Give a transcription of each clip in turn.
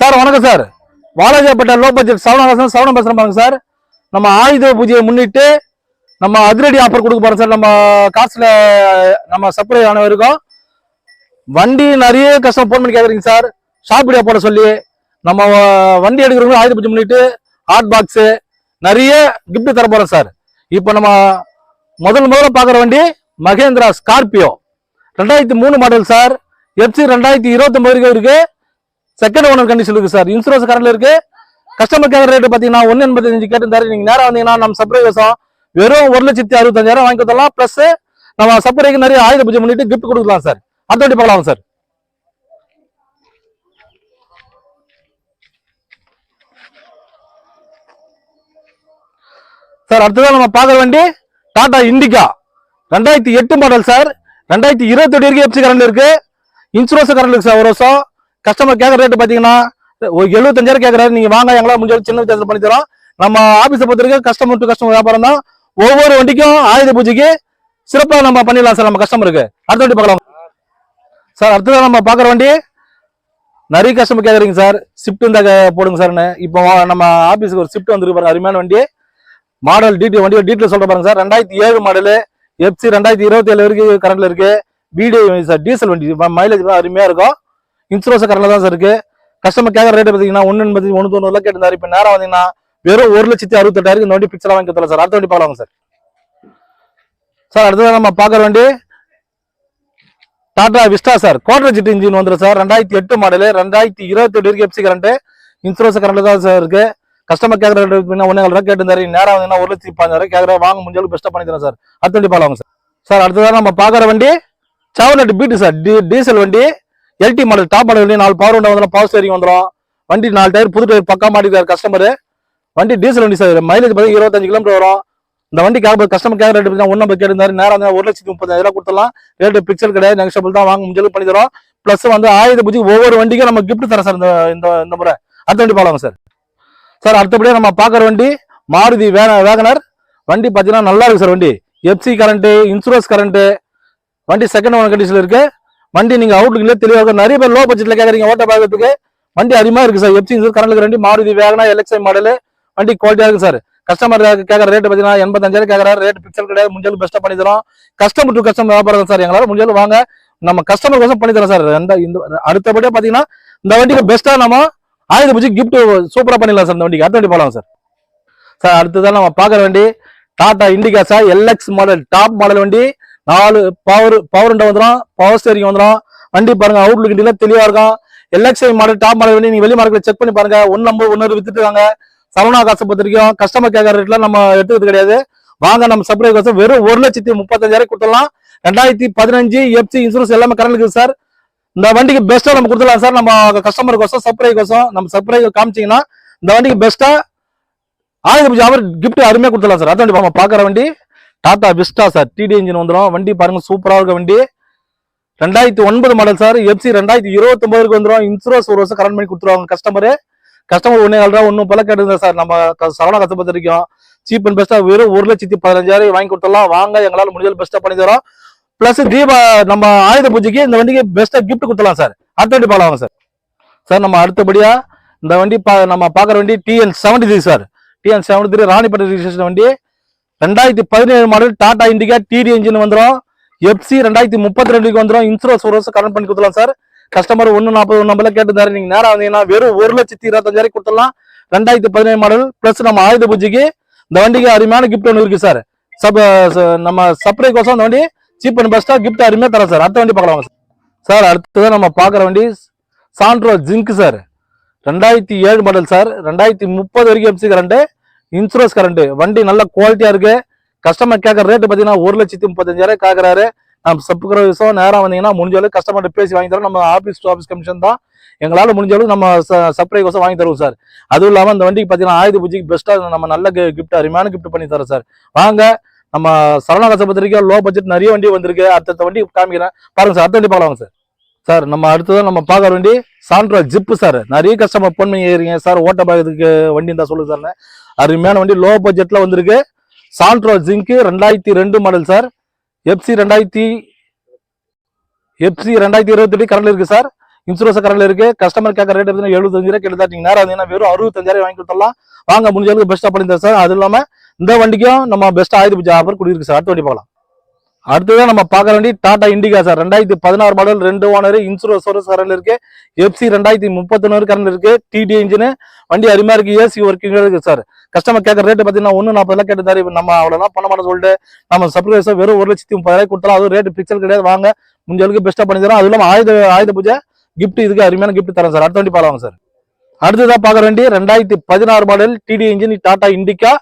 Sir வணக்கம் sir. Walajapet low budget சவணவாசன் சவணம் பேசுகிறேன் பாருங்க சார். நம்ம ஆயுத பூஜையை முன்னிட்டு நம்ம அதிரடி ஆஃபர் கொடுக்க போகிறோம் சார். நம்ம காசில் நம்ம சப்ளை ஆன இருக்கோம் வண்டி நிறைய கஷ்டம் ஃபோன் பண்ணி கேட்குறீங்க சார். ஷாப்பிடியா போட சொல்லி நம்ம வண்டி எடுக்கிறவங்க ஆயுத பூஜை முன்னிட்டு ஹாட் பாக்ஸு நிறைய கிஃப்ட் தர போகிறோம் சார். இப்போ நம்ம முதல் முதல்ல பார்க்குற வண்டி மகேந்திரா ஸ்கார்பியோ ரெண்டாயிரத்தி மூணு மாடல் சார். எஃப்சி ரெண்டாயிரத்தி இருபத்தொம்பது வரைக்கும் இருக்குது செகண்ட் ஓனர் கண்டிஷன் இருக்கு சார் இன்சூரன்ஸ் கரண்ட்ல இருக்கு. கஸ்டமர் கேர் ரேட் பாத்தீங்கன்னா ஒன்று எண்பத்தஞ்சு கேட்டு நீங்க நேரம் வந்தீங்கன்னா நம்ம சப்ரை வசம் வெறும் ஒரு லட்சத்தி அறுபத்தஞ்சாயிரம் வாங்கி கொடுத்தலாம் பிளஸ் நம்ம சப்ரைக்கு நிறைய ஆயுத பூஜை பண்ணிட்டு கிஃப்ட் கொடுக்கலாம் சார் அடுத்தபடி பார்க்கலாம் சார் சார் அடுத்ததான் நம்ம பார்க்குற வண்டி டாடா இண்டிகா ரெண்டாயிரத்தி எட்டு மாடல் சார் ரெண்டாயிரத்தி இருபத்தி எட்டு வரைக்கும் எஃப்சி கரண்ட் இருக்கு. இன்சூரன்ஸ் கரண்ட் இருக்கு சார் ஒரு வருஷம். கஸ்டமர் கேட்குற ரேட்டு பார்த்தீங்கன்னா ஒரு எழுபத்தஞ்சாயிரம் கேட்குறாரு நீங்க வாங்க எங்களால் முடிஞ்ச சின்ன வித்தியாசம் பண்ணி தரோம். நம்ம ஆஃபீஸை பொறுத்த கஸ்டமர் டு கஸ்டமர் வியாபாரம் தான். ஒவ்வொரு வண்டிக்கும் ஆயுத பூஜைக்கு சிறப்பாக நம்ம பண்ணிடலாம் சார் நம்ம கஸ்டமருக்கு அடுத்த வண்டி பார்க்கலாம். சார் அடுத்ததான் நம்ம பார்க்குற வண்டி நிறைய கஸ்டமர் கேட்குறீங்க சார். ஷிஃப்ட் இந்த போடுங்க சார்னு. இப்போ நம்ம ஆஃபீஸுக்கு ஒரு ஷிஃப்ட் வந்துருக்கு பாருங்க அருமையான வண்டி. மாடல் டீட்டெயில் வண்டியை டீட்டெயில் சொல்ற பாருங்க சார். ரெண்டாயிரத்தி ஏழு மாடலு எஃப்சி ரெண்டாயிரத்தி இருபத்தி ஏழு வரைக்கும் கரண்ட்ல இருக்கு. பிடி சார் டீசல் வண்டி மைலேஜ் அருமையாக இருக்கும். இன்சூரன்ஸ் கரெக்டாக தான் சார் இருக்கு. கஸ்டமர் கேட்கற ரேட் பார்த்தீங்கன்னா ஒன்று எண்பது ஒன்று தொண்ணூறுல கேட்டிருந்தாரு. இப்போ நேரம் வந்தீங்கன்னா வெறும் ஒரு லட்சத்தி அறுபத்தெட்டாயிரம் இந்த வண்டி பிக்சராக வாங்கி தரல சார் அடுத்த வண்டி பார்க்கலாம் சார் சார் அடுத்தது நம்ம பார்க்குற வண்டி Tata Vista sir quadrajet engine வந்துடும் சார் ரெண்டாயிரத்தி எட்டு மாடலு ரெண்டாயிரத்தி இருபத்தி எட்டு வரைக்கும் எப்சி கரண்ட் இன்சூரன்ஸ் கரண்ட்ல தான் சார் இருக்கு. கஸ்டமர் கேட்கற ரேட் ஒன்னே ரூபா கேட்டிருந்தாரு. நேரம் வந்தீங்கன்னா ஒரு லட்சத்தி பதினாயிரம் கேட்கற வாங்க முடிஞ்சாலும் பெஸ்ட்டாக பண்ணி தரேன் சார் அடுத்த வண்டி பார்க்கலாம் சார் சார் அடுத்ததான் நம்ம பார்க்குற வண்டி Chevrolet Beat sir D diesel வண்டி. எல்டி மாடல் டாப் மாடல் நாலு பவர் ஒன்று வந்துடும் பவர் ஸ்டேரிங் வந்துடும் வண்டி நாலு டயர் புது டயர் பக்கா மாட்டிருக்காரு கஸ்டமர் வண்டி டீசல் வண்டி சார் மைலேஜ் பார்த்தீங்கன்னா இருபத்தஞ்சு கிலோமீட்டர் வரும். இந்த வண்டி கேட்க கஸ்டமர் கேட்க ரேட் பார்த்தீங்கன்னா ஒன்று கேட்டிருந்தாரு நேரம் வந்து ஒரு லட்சத்தி முப்பதாயிரம் கொடுத்துலாம் ரேட்டு பிக்சல் கிடையாது. நெக்ஸ்டபிள் தான் வாங்க முடிஞ்சது பண்ணி தரோம் ப்ளஸ் வந்து ஆயுத பூஜை ஒவ்வொரு வண்டிக்கும் நம்ம கிஃப்ட் தரோம் சார். இந்த இந்த இந்த முறை. அடுத்த வண்டி பார்க்கலாம் சார்? சார் அடுத்தபடியாக நம்ம பார்க்குற வண்டி மாருதி வே வேகனர். வண்டி பார்த்தீங்கன்னா நல்லா இருக்கு சார் வண்டி. எஃப்சி கரண்ட்டு இன்சூரன்ஸ் கரண்ட்டு வண்டி செகண்ட் ஓனர் கண்டிஷனில் இருக்குது வண்டி நீங்க அவுட்லுக்ல தெளிவாக நிறைய பேர் லோ பட்ஜெட்ல கேக்குறீங்க ஓட்ட பார்க்கறதுக்கு. வண்டி அதிகமா இருக்கு சார். எஃப்சி இன்சூரன்ஸ் கரண்ட்ல வண்டி மாருதி வேகனா எலக்ஸை மாடல் வண்டி குவாலிட்டியா இருக்கு சார். கஸ்டமர் கேட்கற ரேட் பார்த்தீங்கன்னா எண்பத்தஞ்சாயிரம் கேட்கறாரு ரேட் பிக்சல் கிடையாது. முடிஞ்சாலும் பெஸ்ட்டாக பண்ணி தரோம். கஸ்டமர் டு கஸ்டமர் வியாபாரம் சார். எங்களால் முடிஞ்சாலும் வாங்க. நம்ம கஸ்டமர் கோசம் பண்ணி தரோம் சார். இந்த இந்த அடுத்தபடியாக பார்த்தீங்கன்னா இந்த வண்டிக்கு பெஸ்ட்டாக நம்ம ஆயுத பூஜை கிஃப்ட் சூப்பராக பண்ணிடலாம் சார். இந்த வண்டிக்கு. அடுத்த வண்டி போகலாம் சார். சார் அடுத்ததான் நம்ம பார்க்குற வண்டி Tata Indica sir. LX model top model வண்டி. நாலு பவர் பவர் உண்டை வந்துடும் பவர் ஸ்டேரிங் வந்துடும் வண்டி பாருங்க அவுட்லுக் இண்டியில் தெளிவா இருக்கும். எல்எக்ஸ்ஐ மாடல் டாப் மாடல் வண்டி நீங்கள் வெளி மார்க்கெட் செக் பண்ணி பாருங்க. ஒன்று நம்பர் ஒன்னு வித்துட்டு இருக்காங்க சரவணா காசை பொறுத்த வரைக்கும் கஸ்டமர் கேட்கற ரேட்லாம் நம்ம எடுத்துக்கிறது கிடையாது. வாங்க நம்ம சப்ளை காசு வெறும் ஒரு லட்சத்தி முப்பத்தஞ்சாயிரம் கொடுத்துடலாம். ரெண்டாயிரத்தி பதினஞ்சு எஃப்சி இன்சூரன்ஸ் எல்லாமே கரண்ட் இருக்குது சார் இந்த வண்டிக்கு பெஸ்ட்டாக நம்ம கொடுத்துடலாம் சார் நம்ம கஸ்டமர் கோசம் சப்ளை கோசம் நம்ம சப்ளை காமிச்சீங்கன்னா இந்த வண்டிக்கு பெஸ்ட்டாக ஆயுத பூஜை அவர் கிஃப்ட் அருமையாக கொடுத்துடலாம் சார் அதான் நம்ம பார்க்குற வண்டி. Tata Vista sir. TD engine வந்துடும் வண்டி பாருங்க சூப்பராக இருக்க வண்டி. ரெண்டாயிரத்தி ஒன்பது மாடல் சார். எஃப்சி ரெண்டாயிரத்தி இருபத்தி ஒன்பதுக்கு வந்துடும் இன்சூரன்ஸ் ஒரு வருஷம் கரண்ட் பண்ணி கொடுத்துருவாங்க கஸ்டமரு கஸ்டமர் ஒன்றே கால் ரூபா ஒன்றும் பல கேட்டுருந்தா சார். நம்ம சரவணா கஷ்ட பொறுத்த வரைக்கும் சீப் அண்ட் பெஸ்ட்டாக வெறும் ஒரு லட்சத்தி பதினஞ்சாயிரம் வாங்கி கொடுத்துடலாம். வாங்க எங்களால் முடிஞ்சது பெஸ்ட்டாக பண்ணி தரோம். ப்ளஸ் தீபா நம்ம ஆயுத பூஜைக்கு இந்த வண்டிக்கு பெஸ்ட்டாக கிஃப்ட் கொடுத்துலாம் சார். அடுத்த வண்டி பார்க்கலாம் சார். சார் நம்ம அடுத்தபடியாக இந்த வண்டி பா நம்ம பார்க்குற வண்டி TN seventy three sir. TN seventy three Ranipet registration வண்டி. ரெண்டாயிரத்தி பதினேழு model Tata Indica TD engine வந்துடும் எஃப்சி ரெண்டாயிரத்தி முப்பத்தி ரெண்டுக்கு வந்துடும் இன்சூரன்ஸ் ஒரு வருஷம் கரண்ட் பண்ணி கொடுத்துலாம் சார். கஸ்டமர் ஒன்று நாற்பது ஒன்று நம்பல கேட்டுருந்தாரு. நீங்க நேரம் வந்தீங்கன்னா வெறும் ஒரு லட்சத்தி இருபத்தஞ்சாயிரம் கொடுத்துடலாம். ரெண்டாயிரத்தி பதினேழு மாடல் பிளஸ் நம்ம ஆயுத பூஜைக்கு இந்த வண்டிக்கு அருமையான கிஃப்ட் ஒன்று இருக்கு சார். சப் நம்ம சப்ளை கோசம் இந்த வண்டி சீப் அண்ட் பெஸ்ட்டாக கிஃப்ட் அருமையாக தரேன் சார். அடுத்த வண்டி பார்க்கலாம் சார். அடுத்தது நம்ம பார்க்குற வண்டி சாண்ட்ரோ ஜிங்க் சார். ரெண்டாயிரத்தி ஏழு மாடல் சார். ரெண்டாயிரத்தி முப்பது வரைக்கும் எஃப்சி கரண்ட்டு இன்சூரன்ஸ் கரண்ட் வண்டி நல்ல குவாலிட்டியா இருக்கு. கஸ்டமர் கேட்கற ரேட்டு பார்த்தீங்கன்னா ஒரு லட்சத்தி முப்பத்தஞ்சாயிரம் கேட்கறாரு நம்ம சப்புக்கிற விஷயம் நேரம் வந்தீங்கன்னா முடிஞ்ச அளவுக்கு கஸ்டமர்கிட்ட பேசி வாங்கி தரோம் நம்ம ஆஃபீஸ் டு ஆஃபீஸ் கமிஷன் தான். எங்களால் முடிஞ்ச அளவுக்கு நம்ம சப்ளை கோசம் வாங்கி தருவோம் சார். அதுவும் இல்லாமல் இந்த வண்டிக்கு பார்த்தீங்கன்னா ஆயுத பூஜைக்கு பெஸ்ட்டாக நம்ம நல்ல கிஃப்ட் அருமையான கிஃப்ட் பண்ணி தரோம் சார். வாங்க. நம்ம சரவணா பத்திரிக்கை லோ பட்ஜெட் நிறைய வண்டி வந்திருக்கு. அடுத்த வண்டி காமிக்கிறேன். பாருங்க சார் அடுத்த வண்டி பார்க்கலாம் சார். சார் நம்ம அடுத்ததான் நம்ம பார்க்குற வண்டி சாண்ட்ரோ ஜிப்பு சார். நிறைய கஸ்டமர் ஃபோன் பண்ணி ஏறிங்க சார் ஓட்ட பாக்கிறதுக்கு வண்டி இருந்தால் சொல்லுங்க சார். அருமையான வண்டி லோ பட்ஜெட்ல வந்திருக்கு சாண்ட்ரோ ஜிங்க்கு ரெண்டாயிரத்தி ரெண்டு மாடல் சார் எஃப்சி ரெண்டாயிரத்தி எஃப்சி ரெண்டாயிரத்தி இருபத்தெட்டு கரண்ட் இருக்கு சார் இன்சூரன்ஸ் கரண்ட்ல இருக்கு. கஸ்டமர் கேட்க ரேட் பார்த்தீங்கன்னா எழுபத்தஞ்சு ரூபா கிட்ட நேரம் வந்தீங்கன்னா வெறும் அறுபத்தஞ்சாயிரம் வாங்கி கொடுத்துடலாம். வாங்க முடிஞ்ச அளவுக்கு பெஸ்ட்டாக பண்ணி தரேன் சார் அது இல்லாம இந்த வண்டிக்கும் நம்ம பெஸ்ட் ஆயுத பூஜை ஆஃபர் கொடுத்துருக்கு சார் அடுத்த வண்டி பார்க்கலாம். அடுத்ததான் நம்ம பார்க்க வேண்டிய டாடா இண்டிகா சார். ரெண்டாயிரத்தி பதினாறு மாடல் ரெண்டு ஓனர் இன்சூரன்ஸ் சோரஸ் கரண்ட் இருக்கு. எஃப்சி ரெண்டாயிரத்தி முப்பத்தொன்னு கரண்ட் இருக்கு. டிடி இன்ஜின் வண்டி அருமையா இருக்கு. ஏசி ஒர்க்கிங் இருக்கு சார். கஸ்டமர் கேட்கற ரேட் பார்த்தீங்கன்னா ஒன்று நாற்பதுலாம் கேட்டு நம்ம அவ்வளோலாம் பண்ண மாட்டோம் சொல்லிட்டு நம்ம சர்ப்ரைஸா வெறும் ஒரு லட்சத்தி முப்பதாயிரம் கொடுத்தாலும் அதுவும் ரேட்டு பிக்சல் கிடையாது. வாங்க முடிஞ்ச அளவுக்கு பெஸ்ட்டாக பண்ணி தரோம். அது இல்லாமல் ஆயுத ஆயுத பூஜை கிஃப்ட் இதுக்கு அருமையான கிஃப்ட் தரேன் சார். அடுத்த வண்டி பாருவாங்க சார். அடுத்ததான் பார்க்க வேண்டிய ரெண்டாயிரத்தி பதினாறு model TD engine Tata Indica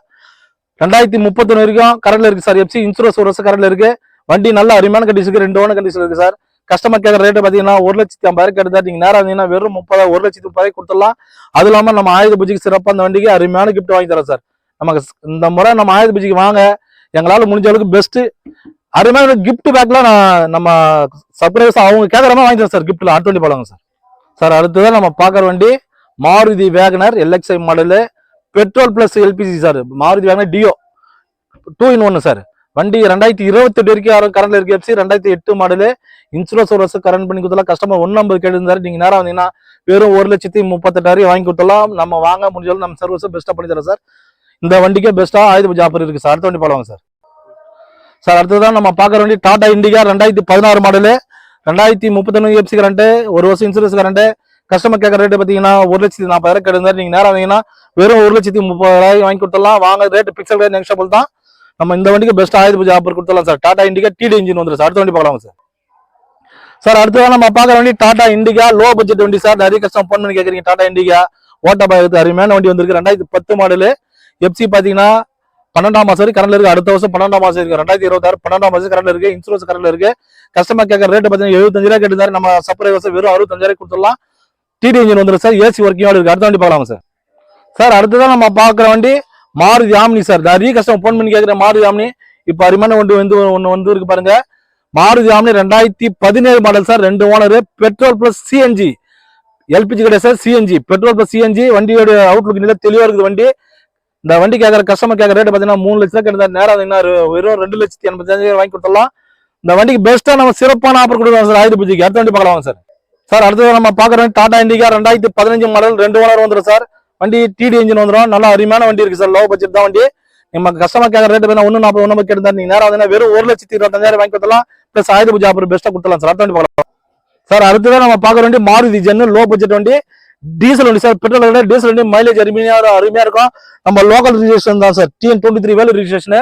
ரெண்டாயிரத்தி முப்பத்தொன்னு வரைக்கும் கரண்ட்ல இருக்கு சார். எஃப்சி இன்சூரன்ஸ் ஒரு வருஷம் கரண்ட்ல இருக்கு. வண்டி நல்ல அருமையான கண்டிஷன் ரெண்டு ஓன கண்டிஷன் இருக்கு சார். கஸ்டமர் கேட்கற ரேட் பாத்தீங்கன்னா ஒரு லட்சத்தி ஐம்பதாயிரம் கேட்டதா நீங்க நேரம் இருந்தீங்கன்னா வெறும் முப்பதா ஒரு லட்சத்தி முப்பதாயிரம் கொடுத்துடலாம். அது இல்லாம நம்ம ஆயுத பூஜைக்கு சிறப்பாக அந்த வண்டிக்கு அருமையான கிஃப்ட் வாங்கி தரோம் சார். நமக்கு இந்த முறை நம்ம ஆயுத பூஜைக்கு வாங்க. எங்களால முடிஞ்ச அளவுக்கு பெஸ்ட் அருமையான கிஃப்ட் பேக்லாம் நான் நம்ம சர்ப்ரைஸ் அவங்க கேட்கற மாதிரி வாங்கி தரோம் சார் கிஃப்ட்ல ஆட் வண்டி போலாங்க சார். சார் அடுத்ததான் நம்ம பார்க்குற வண்டி Maruti Wagon R LXI model petrol plus LPG sir. Maruti Wagon R duo two in ஒன்னு சார். வண்டி ரெண்டாயிரத்தி இருபத்தி எட்டு வரைக்கும் யாரும் கரண்ட்ல இருக்கு எஃப்சி ரெண்டாயிரத்தி எட்டு மாடலு இன்சூரன்ஸ் ஒரு வருஷம் கரண்ட் பண்ணி கொடுத்தலாம் கஸ்டமர் ஒன் ஐம்பது கேட்டு நீங்க நேரம் வந்தீங்கன்னா வெறும் ஒரு லட்சத்தி முப்பத்தெட்டாயிரம் வாங்கி கொடுத்தலாம் நம்ம வாங்க முடிஞ்சாலும் நம்ம சர்வீஸை பெஸ்ட்டாக பண்ணி தரோம் சார் இந்த வண்டிக்கே பெஸ்ட்டாக ஆயுத பூஜை ஆஃபர் இருக்கு சார் அடுத்த வண்டி போலாங்க சார் சார் அடுத்ததான் நம்ம பார்க்குற வண்டி டாடா இண்டிகா ரெண்டாயிரத்தி பதினாறு மாடலு ரெண்டாயிரத்தி முப்பத்தொன்னு எஃப்சி கரண்ட்டு ஒரு வருஷம் இன்சூரன்ஸ் கரண்ட்டு கஸ்டமர் கேட்கற ரேட்டு பார்த்தீங்கன்னா ஒரு லட்சத்தி நாற்பதாயிரம் கிடையாது நீங்க நேரம் வந்தீங்கன்னா வெறும் ஒரு லட்சத்தி முப்பதாயிரம் வாங்கி கொடுத்துடலாம். வாங்க ரேட் பிக்சல் ரேட் நெக்ஸ்டபிள் தான். நம்ம இந்த வண்டிக்கு பெஸ்ட் ஆயுத பூஜை ஆஃபர் கொடுத்துடலாம் sir Tata Indica TD engine வந்துடும் சார் அடுத்த வண்டி பார்க்கலாம் சார் சார் அடுத்ததான் நம்ம பார்க்குற வண்டி டாடா இண்டிகா லோ பட்ஜெட் வண்டி சார் நிறைய கஸ்டம் ஃபோன் பண்ணி கேட்குறீங்க டாடா இண்டிகா ஓட்ட பாயத்து அருமையான வண்டி வந்திருக்கு. ரெண்டாயிரத்தி பத்து மாடலு எஃப்சி பார்த்தீங்கன்னா பன்னெண்டாம் மாசம் வரைக்கும் கரண்ட்ல இருக்கு. அடுத்த வருஷம் பன்னெண்டாம் மாசம் இருக்கு. ரெண்டாயிரத்தி இருபத்தாறு பன்னெண்டாம் மாசம் கரண்ட்ல இருக்கு. இன்சூரன்ஸ் கரண்ட்ல இருக்கு. கஸ்டமர் கேட்கற ரேட் பார்த்தீங்கன்னா எழுபத்தஞ்சு ரூபா நம்ம சப்ளை வருஷம் வெறும் அறுபத்தஞ்சாயிரம் கொடுத்துடலாம். டிடி இன்ஜின் வந்துடும் சார் ஏசி ஒர்க்கிங் இருக்கு. அடுத்த வண்டி பார்க்கலாம் சார் சார் அடுத்ததான் நம்ம பார்க்குற வண்டி மாருதி ஆம்னி சார். நிறைய கஸ்டமர் ஃபோன் பண்ணி கேட்குற மாருதி ஆம்னி. இப்போ அருமையான ஒன்று வந்து ஒன்று வந்து இருக்கு பாருங்க. மாருதி ஆம்னி ரெண்டாயிரத்தி பதினேழு மாடல் சார். ரெண்டு owner petrol plus CNG LPG கிடையாது sir? CNG petrol plus CNG வண்டியோட அவுட்லுக் நிலை தெளிவாக இருக்குது வண்டி. இந்த வண்டி கேட்கற கஸ்டமர் கேட்கற ரேட் பார்த்தீங்கன்னா மூணு லட்சம் கிட்ட நேரம் வந்தீங்கன்னா வெறும் ரெண்டு லட்சத்தி எண்பத்தஞ்சாயிரம் வாங்கி கொடுத்துடலாம். இந்த வண்டிக்கு பெஸ்ட்டாக நம்ம சிறப்பான ஆஃபர் கொடுக்கலாம் சார். ஆயுத பூஜைக்கு. அடுத்த வண்டி பார்க்கலாம் சார்? சார் அடுத்தது நம்ம பார்க்குறோம் டாடா இண்டிகா ரெண்டாயிரத்தி பதினஞ்சு மாடல் ரெண்டு ஓனர் வந்துடும் சார். வண்டி டிடி இன்ஜின் வந்துடும் நல்லா அருமையான வண்டி இருக்கு சார் லோ பட்ஜெட் தான் வண்டி. நம்ம கஸ்டமர் கேட்கற ரேட் பார்த்தீங்கன்னா ஒன்று நாற்பது ஒன்று கேட்டு நீங்க நேரம் வந்து வெறும் ஒரு லட்சத்தி இருபத்தஞ்சாயிரம் வாங்கி கொடுத்தலாம் பிளஸ் ஆயுத பூஜை அப்புறம் பெஸ்ட்டாக கொடுத்தலாம் சார் அடுத்த வண்டி பார்க்கலாம். சார் அடுத்ததான் நம்ம பார்க்குற வண்டி மாருதி ஜென்னு லோ பட்ஜெட் வண்டி. டீசல் வண்டி சார் பெட்ரோல் விட டீசல் வண்டி மைலேஜ் அருமையா அருமையா இருக்கும். நம்ம லோக்கல் ரிஜிஸ்ட்ரேஷன் தான் சார் டிஎன் டுவெண்ட்டி த்ரீ வேலை ரிஜிஸ்ட்ரேஷன்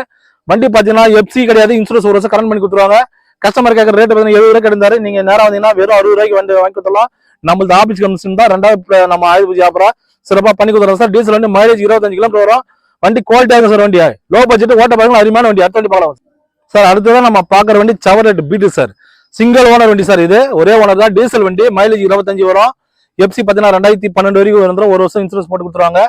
வண்டி பார்த்தீங்கன்னா எஃப்சி கிடையாது. இன்சூரன்ஸ் ஒரு வருஷம் கரண்ட் பண்ணி கொடுத்துருவாங்க. கஸ்டமர் கேட்கற ரேட் பார்த்தீங்கன்னா எழுபது ரூபாய் கிடந்தாரு நீங்க நேரம் வந்தீங்கன்னா வெறும் அறுபது ரூபாய்க்கு வந்து வாங்கி கொடுத்துடலாம். நம்மளது ஆபீஸ் கமிஷன் தான் ரெண்டாவது நம்ம ஆயுத பூஜை ஆஃபரா சிறப்பாக பண்ணி கொடுத்துறோம் சார். டீசல் வண்டி மைலேஜ் இருபத்தஞ்சு கிலோமீட்டர் வரும். வண்டி குவாலிட்டியாக இருக்கும் சார் வண்டி. லோ பட்ஜெட் ஓட்ட பாருங்க அருமையான வண்டி. அடுத்த வண்டி பார்க்கலாம் சார். அடுத்ததான் நம்ம பார்க்குற வண்டி Chevrolet Beat sir. Single owner வண்டி சார் இது. ஒரே ஓனர் தான். டீசல் வண்டி மைலேஜ் இருபத்தஞ்சு வரும். எஃப்சி பார்த்தீங்கன்னா ரெண்டாயிரத்தி பன்னெண்டு வரைக்கும் வந்துடும் ஒரு வருஷம் இன்சூரன்ஸ் போட்டு கொடுத்துருவாங்க.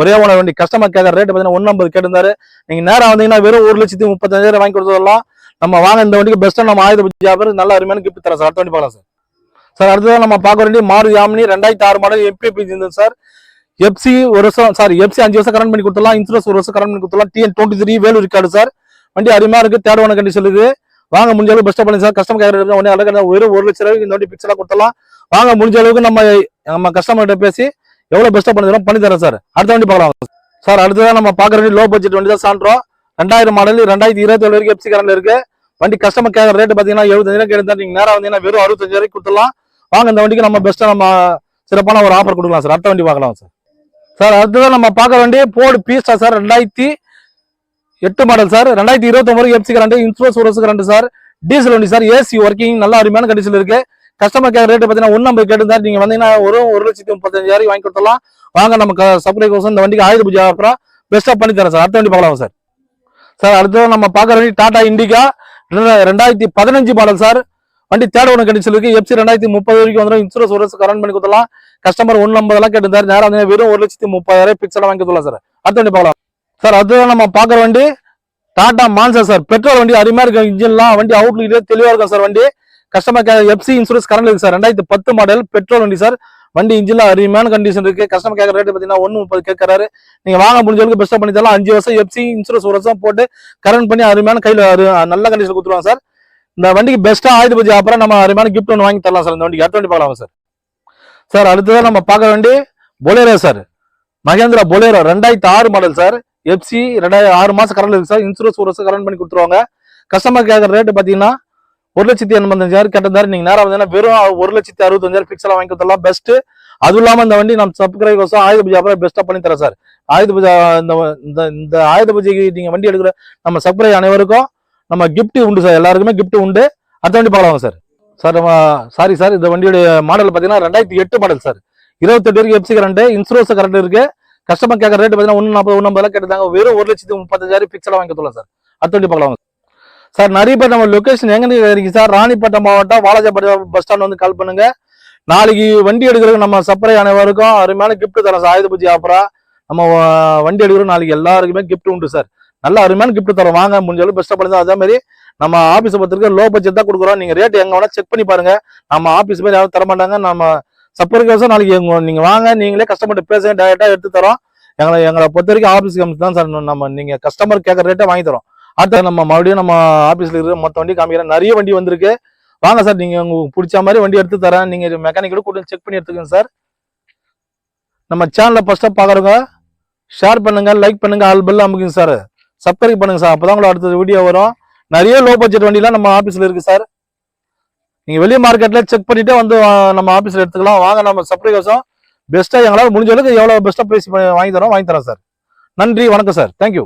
ஒரே ஓனர் வண்டி. கஸ்டமர் கேட்கற ரேட் பார்த்தீங்கன்னா ஒன்று ஐம்பது கேட்டிருந்தாரு. நீங்கள் நேரம் வந்தீங்கன்னா வெறும் ஒரு லட்சத்தி முப்பத்தஞ்சாயிரம் வாங்கி கொடுத்துடலாம். நம்ம வாங்க இந்த வண்டிக்கு பெஸ்ட்டாக நம்ம ஆயுத பூஜை நல்ல அருமையான கிஃப்ட் தரேன் சார். அடுத்த வண்டி பார்க்கலாம் சார். சார் அடுத்ததான் நம்ம பார்க்க வேண்டிய மாறு யாமினி ரெண்டாயிரத்தி ஆறு மாடல் எம்பிபி இருந்தது சார். எஃப்சி ஒரு வருஷம் சாரி எஃப்சி அஞ்சு வருஷம் கரண்ட் பண்ணி கொடுத்துலாம் இன்சூரன்ஸ் ஒரு வருஷம் கரண்ட் பண்ணி கொடுத்துலாம் டிஎன் டுவெண்ட்டி த்ரீ வேலூர் இருக்காது சார். வண்டி அருமையாக இருக்குது தேர்ட் ஒன் கண்டிஷன் இருக்குது. வாங்க முடிஞ்ச அளவுக்கு பெஸ்ட்டாக பண்ணி சார் கஸ்டமர் கேட்கறது ஒன்றே அழகாக ஒரு ஒரு லட்ச ரூபாய்க்கு இந்த வண்டி பிக்சலாக கொடுத்தலாம் வாங்க முடிஞ்ச அளவுக்கு நம்ம நம்ம கஸ்டமர்கிட்ட பேசி எவ்வளோ பெஸ்ட்டாக பண்ணி பண்ணி தரேன் சார். அடுத்த வண்டி பார்க்கலாம். சார் அடுத்ததான் நம்ம பார்க்குற வண்டி லோ பட்ஜெட் வண்டி தான் சான்றோம் ரெண்டாயிரம் மாடல் ரெண்டாயிரத்தி இருபத்தி ஏழு வரைக்கும் எஃப்சி கரண்ட் இருக்குது வண்டி கஸ்டமர் கேர் ரேட் பார்த்தீங்கன்னா எழுபத்தஞ்சாயிரம் கேட்டு நீங்கள் நேரம் வந்தீங்கன்னா வெறும் அறுபத்தஞ்சாயிரம் கொடுத்துலாம் வாங்க இந்த வண்டிக்கு நம்ம பெஸ்ட்டாக நம்ம சிறப்பான ஒரு ஆஃபர் கொடுக்கலாம் சார் அடுத்த வண்டி பார்க்கலாம் சார் சார் அடுத்ததான் நம்ம பார்க்க வேண்டிய போர்டு பீஸ்டா சார் ரெண்டாயிரத்தி எட்டு மாடல் சார் ரெண்டாயிரத்தி இருபத்தொம்பது எஃப்சி கரண்ட் இன்சூரன்ஸ் ஒரு வருஷம் கரண்ட் சார் டீசல் வண்டி சார் ஏசி ஒர்க்கிங் நல்ல அருமையான கண்டிஷன் இருக்கு. கஸ்டமர் கேர் ரேட்டு பார்த்தீங்கன்னா ஒன்று நம்பர் கேட்டு நீங்க வந்தீங்கன்னா ஒரு ஒரு லட்சத்தி முப்பத்தஞ்சாயிரம் வாங்கி கொடுத்தலாம் வாங்க நம்ம சப்ளை கோசம் இந்த வண்டிக்கு ஆயுத பூஜை அப்புறம் பெஸ்ட்டாக பண்ணி தரேன் சார் அடுத்த வண்டி பார்க்கலாம் சார் சார் அடுத்தது நம்ம பார்க்குற வண்டி டாடா இண்டிகா ரெண்டாயிரத்தி பதினஞ்சு மாடல் சார் வண்டி தேட ஒன்று கண்டிஷன் இருக்கு எஃப்சி ரெண்டாயிரத்தி முப்பது வரைக்கும் வந்துடும் இன்சூரன்ஸ் ஒரு வருஷம் கரண்ட் பண்ணி கொடுத்தலாம் கஸ்டமர் ஒன்று ஐம்பதெல்லாம் கேட்டிருந்தாரு. நேரம் வந்து வெறும் ஒரு லட்சத்தி முப்பதாயிரம் பிக்சலாக வாங்கி கொடுக்கலாம் சார் அடுத்த வண்டி பார்க்கலாம். சார் அதுதான் நம்ம பார்க்குற வண்டி. டாடா மான்சா சார் பெட்ரோல் வண்டி அருமையாக இருக்கும். இன்ஜின்லாம் வண்டி அவுட்லுக்கே தெளிவாக இருக்கும் சார் வண்டி. கஸ்டமர் எஃப்சி இன்சூரன்ஸ் கரண்ட் இருக்கு சார் ரெண்டாயிரத்தி பத்து மாடல் பெட்ரோல் வண்டி சார் வண்டி இன்ஜின்லாம் அருமையான கண்டிஷன் இருக்கு. கஸ்டமர் கேட்கற ரேட் பார்த்தீங்கன்னா ஒன்று முப்பது கேட்கறாரு. நீங்க வாங்க முடிஞ்ச அளவுக்கு பெஸ்ட்டாக பண்ணி தரலாம். அஞ்சு வருஷம் எஃப்சி இன்சூரன்ஸ் ஒரு வருஷம் போட்டு கரண்ட் பண்ணி அருமையான கையில் நல்ல கண்டிஷன் கொடுத்துருவாங்க சார் இந்த வண்டிக்கு பெஸ்ட்டாக ஆயுத பூஜை அப்புறம் நம்ம அருமையான கிஃப்ட் ஒன்று வாங்கி தரலாம் சார். இந்த வண்டிக்கு அடுத்த வண்டி பார்க்கலாம் சார்? சார் அடுத்ததாக நம்ம பார்க்க வேண்டிய பொலேரோ சார். மகேந்திரா பொலேரோ ரெண்டாயிரத்தி ஆறு மாடல் சார். எஃப்சி ரெண்டாயிரம் ஆறு மாதம் கரண்ட் இருக்கு சார். இன்சூரன்ஸ் ஒரு வருஷம் கரண்ட் பண்ணி கொடுத்துருவாங்க. கஸ்டமர் கேட்குற ரேட்டு பார்த்தீங்கன்னா ஒரு லட்சத்தி எண்பத்தஞ்சாயிரம் கேட்டதாரு நீங்கள் நேரம் வந்தீங்கன்னா வெறும் ஒரு லட்சத்தி அறுபத்தஞ்சாயிரம் பிக்சலா வாங்கி கொடுத்துடலாம். பெஸ்ட்டு அதுவும் இல்லாமல் இந்த வண்டி நம்ம சப்ஸ்கிரைப் கோசம் ஆயுத பூஜை அப்புறம் பெஸ்ட்டாக பண்ணி தரேன் சார். ஆயுத பூஜை இந்த இந்த இந்த ஆயுத பூஜைக்கு நீங்கள் வண்டி எடுக்கிற நம்ம சப்ஸ்கிரைப் அனைவருக்கும் நம்ம கிஃப்ட்டு உண்டு சார் எல்லாருக்குமே கிஃப்ட் உண்டு. அடுத்த வண்டி பார்க்கலாம் சார் சார் நம்ம சாரி சார் இந்த வண்டியோடைய மாடல் பார்த்தீங்கன்னா ரெண்டாயிரத்தி எட்டு மாடல் சார் இருபத்தெட்டு வரைக்கும் எப்சி கரண்ட் இன்சூரன்ஸ் கரண்ட் இருக்கு. கஸ்டமர் கேட்குற ரேட் பார்த்தீங்கன்னா ஒன்று நாற்பது ஒன்று ஐம்பது வெறும் ஒரு லட்சத்தி முப்பத்தஞ்சாயிரம் பிக்சலாக வாங்கிக்கலாம் சார் அடுத்த வண்டி பார்க்கலாம் சார் நிறைய பேர் நம்ம லொகேஷன் எங்க இருக்கு சார் ராணிப்பேட்டை மாவட்டம் வாலாஜாபாடி பஸ் ஸ்டாண்ட் வந்து கால் பண்ணுங்க. நாளைக்கு வண்டி எடுக்கிறதுக்கு நம்ம சப்ளை அனைவருக்கும் அருமையான கிஃப்ட் தரோம் சார் ஆயுத பூஜை ஆஃபரா நம்ம வண்டி எடுக்கிறோம் நாளைக்கு எல்லாருக்குமே கிஃப்ட் உண்டு சார் நல்ல அருமையான கிஃப்ட் தரோம். வாங்க முடிஞ்ச பெஸ்ட்டாக பண்ணுங்க அதே மாதிரி நம்ம ஆஃபீஸை பொறுத்திருக்க லோ பட்ஜெட் தான் கொடுக்குறோம். நீங்கள் ரேட் எங்கே வேணால் செக் பண்ணி பாருங்க. நம்ம ஆஃபீஸ் மாதிரி யாரும் தர மாட்டாங்க நம்ம சப்பருக்கு நாளைக்கு எங்க- நீங்கள் வாங்க நீங்களே கஸ்டமர்கிட்ட பேசுங்க டேரெக்டாக எடுத்து தரோம். எங்களை எங்களை பொறுத்த வரைக்கும் ஆஃபீஸ் கமிச்சு தான் சார் நம்ம நீங்கள் கஸ்டமர் கேட்குற ரேட்டை வாங்கி தரோம். அடுத்த நம்ம மறுபடியும் நம்ம ஆஃபீஸில் இருக்கிற மொத்த வண்டி காமிக்கிறேன். நிறைய வண்டி வந்திருக்கு. வாங்க சார் நீங்கள் உங்களுக்கு பிடிச்ச மாதிரி வண்டி எடுத்து தரேன். நீங்கள் மெக்கானிக்கோட கூட செக் பண்ணி எடுத்துக்கோங்க சார். நம்ம சேனலை ஃபஸ்ட்டாக பார்க்குறவங்க ஷேர் பண்ணுங்கள் லைக் பண்ணுங்கள் ஆல் பெல் அமுக்குங்க சார். சப்ஸ்கிரைப் பண்ணுங்க சார். அப்பதான் உங்களுக்கு அடுத்த வீடியோ வரும். நிறைய லோ பட்ஜெட் வண்டிலாம் நம்ம ஆஃபீஸில் இருக்கு சார். நீங்கள் வெளியே மார்க்கெட்டில் செக் பண்ணிட்டு வந்து நம்ம ஆஃபீஸில் எடுத்துக்கலாம். வாங்க நம்ம சப்ளை கோசம் பெஸ்ட்டாக எங்களால் முடிஞ்ச அளவுக்கு பெஸ்ட்டாக பெஸ்ட்டா பிரைஸ் வாங்கி தரோம் வாங்கி தரோம் சார். நன்றி வணக்கம் சார். தேங்க்யூ